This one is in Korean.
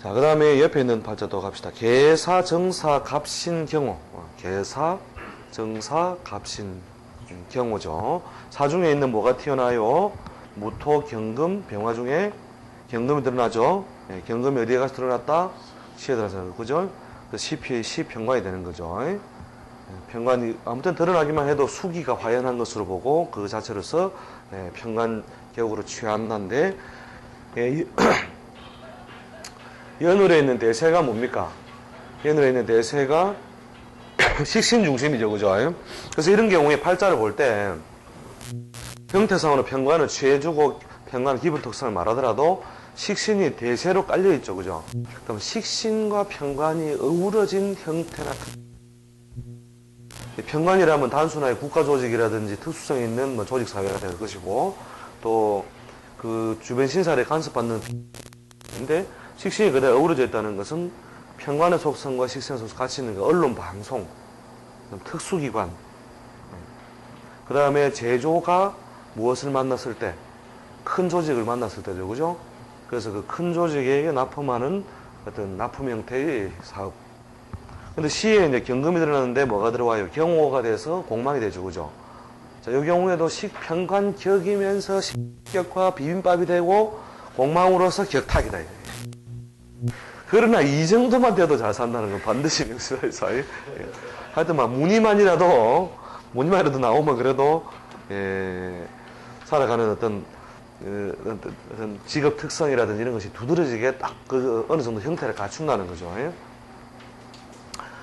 자, 그 다음에 옆에 있는 팔자 또 갑시다. 개사, 정사, 갑신, 경호. 어, 개사, 정사, 갑신, 음, 경호죠. 사중에 있는 뭐가 튀어나요? 무토, 경금, 병화 중에 경금이 드러나죠. 예, 경금이 어디에 가서 드러났다? 시에 들어서 그죠? 그 시피, 시 평관이 되는 거죠. 예, 평관이 아무튼 드러나기만 해도 수기가 화연한 것으로 보고 그 자체로서 예, 평관 격으로 취한다는데 예, 이- 연월에 있는 대세가 뭡니까? 연월에 있는 대세가 식신 중심이죠, 그죠? 그래서 이런 경우에 팔자를 볼 때 형태상으로 평관을 취해주고 평관 기본 특성을 말하더라도 식신이 대세로 깔려 있죠, 그죠? 그럼 식신과 평관이 어우러진 형태나 특- 평관이라면 단순하게 국가 조직이라든지 특수성 있는 뭐 조직 사회가 될 것이고 또 그 주변 신사를 간섭받는 근데 식신이 그대로 어우러져 있다는 것은 평관의 속성과 식신의 속성 같이 있는 거 언론 방송 특수기관. 그 다음에 제조가 무엇을 만났을 때 큰 조직을 만났을 때죠. 그죠? 그래서 그 큰 조직에게 납품하는 어떤 납품 형태의 사업. 근데 시에 이제 경금이 들어가는데 뭐가 들어와요? 경호가 돼서 공망이 되죠. 그죠? 자, 이 경우에도 식평관 격이면서 식격과 비빔밥이 되고 공망으로서 격탁이다. 그러나 이 정도만 돼도 잘 산다는 건 반드시 명수에서 예. 하여튼 막 무늬만이라도 무늬만이라도 나오면 그래도 예, 살아가는 어떤 어, 어떤 어떤 직업 특성이라든지 이런 것이 두드러지게 딱 그 어느 정도 형태를 갖춘다는 거죠. 예.